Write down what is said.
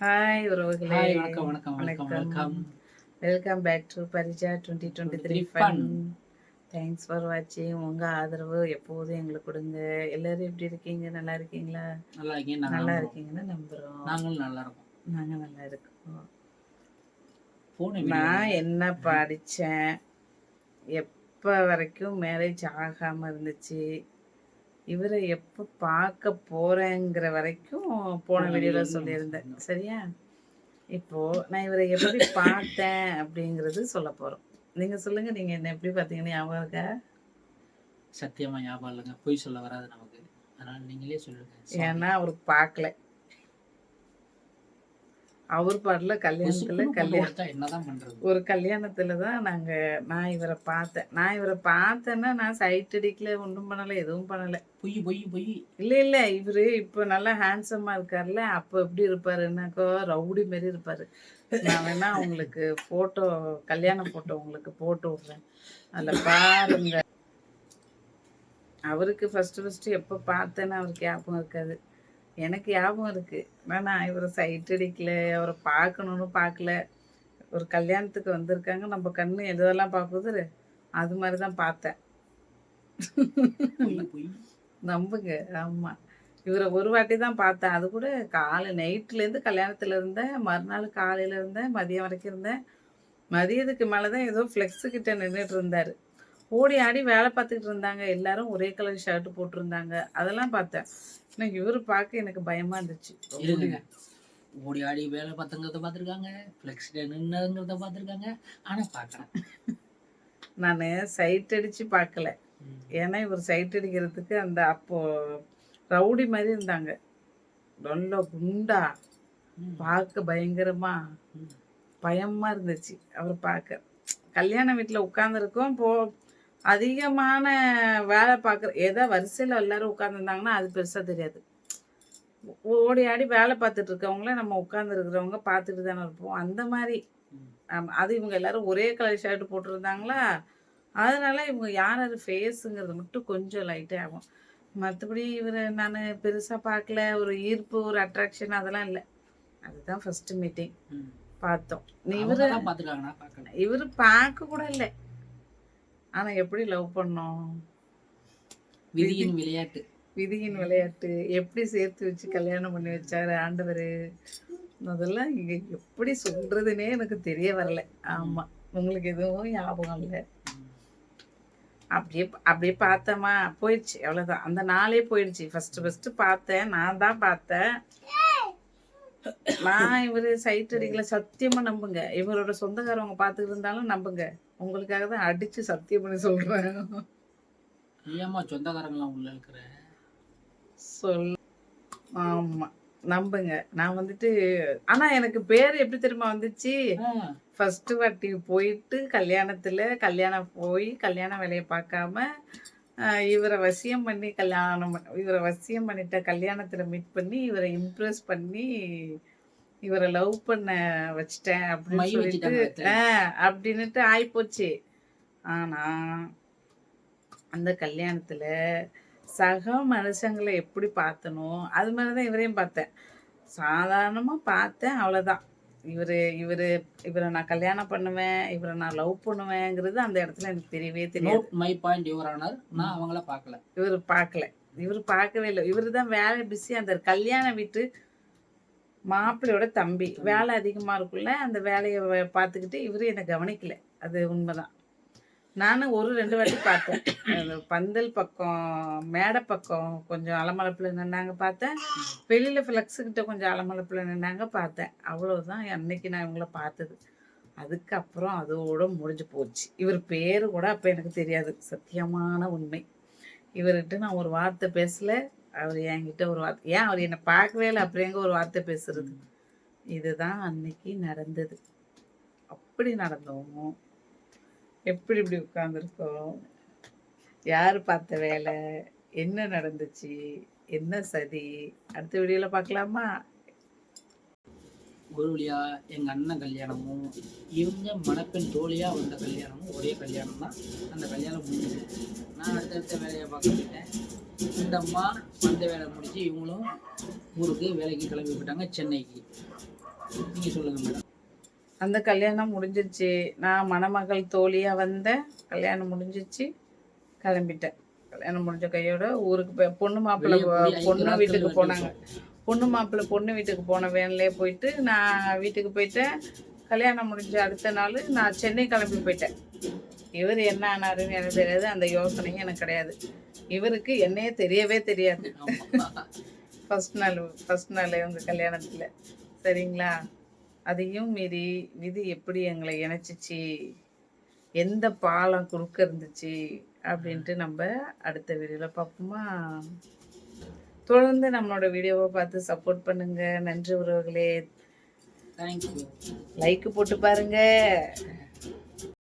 Hi உறவுகளே. Hi வணக்கம் வணக்கம் வணக்கம் வணக்கம். Welcome back to Parija twenty twenty three fun thanks for வாட்சிங் உங்கள் ஆதரவு எப்போதும் எங்களுக்கு கொடுங்க. எல்லாரும் எப்படி இருக்கீங்க? நல்லா இருக்கீங்களா? நல்லா இருக்கீங்க. நல்லா இருக்கீங்கன்னு நம்புகிறோம் நாங்களும் நல்லா இருக்கோம். நாங்கள் நல்லா இருக்கோம். நான் என்ன படித்தேன் எப்போ வரைக்கும் மேரேஜ் ஆகாமல் இருந்துச்சு? இவரை எப்போ பார்க்க போகிறேங்கிற வரைக்கும் போன வீடியோல சொல்லியிருந்தேன். சரியா? இப்போ நான் இவரை எப்படி பார்த்தேன் அப்படிங்கிறது சொல்ல போகிறோம் நீங்கள் சொல்லுங்கள் நீங்கள் என்ன எப்படி பார்த்தீங்கன்னு ஞாபகம் இருக்கா? சத்தியமா ஞாபகம் இல்லைங்க. பொய் சொல்ல வராது நமக்கு. அதனால நீங்களே சொல்லுங்க. ஏன்னா அவருக்கு பார்க்கல. அவர் பாடல கல்யாணத்துல கல்யாணம். ஒரு கல்யாணத்துல தான் நாங்க நான் இவரை பார்த்தேன். நான் இவரை பார்த்தேன்னா நான் சைட் அடிக்கல ஒன்றும் பண்ணல எதுவும் பண்ணல. பொய் பொய் பொய். இல்ல இல்ல இவரு இப்போ நல்லா ஹேண்ட்ஸமா இருக்கார்ல அப்போ எப்படி இருப்பாருன்னாக்கோ ரவுடி மாரி இருப்பாரு. நான் வேணா உங்களுக்கு போட்டோ கல்யாண போட்டோ உங்களுக்கு போட்டு விடுறேன். அதுல பாருங்க. அவருக்கு ஃபர்ஸ்ட் ஃபர்ஸ்ட் எப்போ பார்த்தேன்னு அவருக்கு ஞாபகம் இருக்காது. எனக்கு ஞாபகம் இருக்கு. ஆனா நான் இவரை சைட் அடிக்கல அவரை பார்க்கணும்னு பார்க்கல. ஒரு கல்யாணத்துக்கு வந்திருக்காங்க. நம்ம கண்ணு எதெல்லாம் பார்க்குது? அது மாதிரி தான் பார்த்தேன் நம்புங்க. ஆமா. இவரை ஒரு வாட்டி தான் பார்த்தேன். அது கூட காலை நைட்லேருந்து கல்யாணத்துல இருந்தேன். மறுநாள் காலையில இருந்தேன். மதியம் வரைக்கும் இருந்தேன். மதியத்துக்கு மேலே தான் ஏதோ ஃப்ளெக்ஸு கிட்ட நின்றுட்டு இருந்தாரு. ஓடி ஆடி வேலை பார்த்துக்கிட்டு இருந்தாங்க. எல்லாரும் ஒரே கலர் ஷர்ட் போட்டிருந்தாங்க. அதெல்லாம் பார்த்தேன். எனக்கு இவர் பார்க்க எனக்கு பயமா இருந்துச்சு. ஓடி ஆடி வேலை பார்த்தங்கிறத பார்த்துருக்காங்க. ஃப்ளெக்ஸில் நின்னதுங்கிறத பார்த்துருக்காங்க. ஆனா பார்க்கறேன் நான் சைட் அடிச்சு பார்க்கல. ஏன்னா இவர் சைட் அடிக்கிறதுக்கு அந்த அப்போ ரவுடி மாதிரி இருந்தாங்க. நல்ல குண்டா. பார்க்க பயங்கரமா. ம். பயமா இருந்துச்சு. அவர் பார்க்க. கல்யாண வீட்டில் உட்காந்துருக்கோம் போ அதிகமான வேலை பார்க்குற ஏதோ வரிசையில் எல்லாரும் உட்காந்துருந்தாங்கன்னா அது பெருசாக தெரியாது. ஓடி ஆடி வேலை பார்த்துட்டு இருக்கவங்கள நம்ம உட்காந்துருக்கிறவங்க பார்த்துட்டு தானே இருப்போம். அந்த மாதிரி. அது இவங்க எல்லாரும் ஒரே கலர் ஷர்ட் போட்டிருந்தாங்களா? அதனால இவங்க யார் யார் ஃபேஸுங்கிறது மட்டும் கொஞ்சம் லைட்டாக ஆகும். மற்றபடி இவரை நான் பெருசாக பார்க்கல. ஒரு ஈர்ப்பு ஒரு அட்ராக்ஷன் அதெல்லாம் இல்லை. அதுதான் ஃபர்ஸ்ட் மீட்டிங். பார்த்தோம். இவரு இவரு பார்க்க கூட இல்லை. ஆனா எப்படி லவ் பண்ணோம்? விதியின் விளையாட்டு. விதியின் விளையாட்டு. எப்படி சேர்த்து வச்சு கல்யாணம் பண்ணி வச்சாரு ஆண்டவர்? அதெல்லாம் இங்க எப்படி சொல்றதுனே எனக்கு தெரிய வரல. ஆமா. உங்களுக்கு எதுவும் ஞாபகம் இல்லை. அப்படியே அப்படியே பார்த்தோமா? போயிடுச்சு. அவ்வளவுதான். அந்த நாளே போயிடுச்சு. ஃபர்ஸ்ட் ஃபர்ஸ்ட் பார்த்தேன். நான் தான் பார்த்தேன். நான் இவரு சைட் அடிக்கல. சத்தியமா நம்புங்க. இவரோட சொந்தக்காரவங்க பார்த்துட்டு இருந்தாலும் நம்புங்க. உங்களுக்காக தான் அடிச்சு சத்தியம் பண்ணி சொல்றேன். ஏம்மா சொந்தக்காரங்களாம் உள்ள இருக்கிற? சொல். ஆமா நம்புங்க. நான் வந்துட்டு ஆனா எனக்கு பேர் எப்படி தெரியுமா வந்துச்சு? ஃபர்ஸ்ட் வாட்டி போயிட்டு கல்யாணத்துல கல்யாணம் போய் கல்யாண வேலையை பார்க்காம இவரை வசியம் பண்ணி கல்யாணம் இவரை வசியம் பண்ணிட்ட கல்யாணத்துல மீட் பண்ணி இவரை இம்ப்ரெஸ் பண்ணி இவரை லவ் பண்ண வச்சிட்டேன் அப்படின்னு சொல்லிட்டு அப்படின்னுட்டு ஆயிப்போச்சு. ஆனா அந்த கல்யாணத்துல சக மனுஷங்களை எப்படி பார்த்தனோ அது மாதிரிதான் இவரையும் பார்த்தேன். சாதாரணமா பார்த்தேன் அவ்வளவுதான். இவரு இவரு இவரை நான் கல்யாணம் பண்ணுவேன் இவரை நான் லவ் பண்ணுவேங்கிறது அந்த இடத்துல எனக்கு தெரியவே தெரியாது. Note my point your honour நான் அவங்கள பார்க்கல. இவர் பார்க்கல. இவர் பார்க்கவே இல்லை. இவர் தான் வேலை பிஸி அந்த கல்யாண வீட்டு மாப்பிள்ளையோட தம்பி. வேலை அதிகமா இருக்குல்ல அந்த வேலையை பார்த்துக்கிட்டு இவரு என்னை கவனிக்கல. அது உண்மைதான். நானும் ஒரு ரெண்டு வாட்டி பார்த்தேன். அந்த பந்தல் பக்கம் மேடை பக்கம் கொஞ்சம் அலமளப்பில் நின்னாங்க பார்த்தேன். வெளியில ஃப்ளக்ஸு கிட்ட கொஞ்சம் அலமளப்பில் நின்னாங்க பார்த்தேன். அவ்வளவுதான். அன்னைக்கு நான் இவங்கள பார்த்தது. அதுக்கப்புறம் அதோட முடிஞ்சு போச்சு. இவர் பேரு கூட அப்போ எனக்கு தெரியாது. சத்தியமான உண்மை. இவர்கிட்ட நான் ஒரு வார்த்தை பேசல. அவர் என்கிட்ட ஒரு வார்த்தை ஏன் அவர் என்னை பார்க்கவே இல்லை அப்புறம் எங்கே ஒரு வார்த்தை பேசுறது. இதுதான் அன்னைக்கு நடந்தது. அப்படி நடந்தோம். எப்படி இப்படி உட்காந்துருக்கோம் யார் பார்த்த வேலை? என்ன நடந்துச்சு? என்ன சதி? அடுத்த வீடியோவில் பார்க்கலாமா? ஒரு வழியா எங்க அண்ணன் கல்யாணமும் இவங்க மணப்பெண் தோழியா வந்த கல்யாணமும் ஒரே கல்யாணம் தான் அந்த கல்யாணம் முடிஞ்சது. நான் அடுத்தடுத்த வேலையை பார்க்க போயிட்டேன் இந்த அம்மா வந்த வேலை முடிச்சு இவங்களும் ஊருக்கு வேலைக்கு கிளம்பி போயிட்டாங்க சென்னைக்கு. நீங்கள் சொல்லுங்கள் மேடம். அந்த கல்யாணம் முடிஞ்சிருச்சு நான் மணமகள் தோழியா வந்தேன் கல்யாணம் முடிஞ்சிச்சு. கிளம்பிட்டேன். கல்யாணம் முடிஞ்ச கையோட ஊருக்கு பொண்ணு மாப்பிள்ளை பொண்ணு வீட்டுக்கு வந்து போனாங்க. பொண்ணு மாப்பிள்ளை பொண்ணு வீட்டுக்கு போன வேன்லேயே போயிட்டு நான் வீட்டுக்கு போயிட்டேன். கல்யாணம் முடிஞ்ச அடுத்த நாள் நான் சென்னை கிளம்பி போயிட்டேன். இவர் என்ன ஆனாருன்னு எனக்கு தெரியாது அந்த யோசனையும் எனக்கு கிடையாது. இவருக்கு என்னையே தெரியவே தெரியாது. ஆமாம் ஃபர்ஸ்ட் நாள் ஃபர்ஸ்ட் நாள் உங்கள் கல்யாணத்தில். சரிங்களா? அதையும் மீறி விதி எப்படி எங்களை இணைச்சிச்சு? எந்த பாலம் குறுக்க இருந்துச்சு? அப்படின்ட்டு நம்ம அடுத்த வீடியோவில் பார்ப்போமா? தொடர்ந்து நம்மளோட வீடியோவை பார்த்து சப்போர்ட் பண்ணுங்க. நன்றி உறவுகளே. தேங்க்யூ லைக் போட்டு பாருங்க.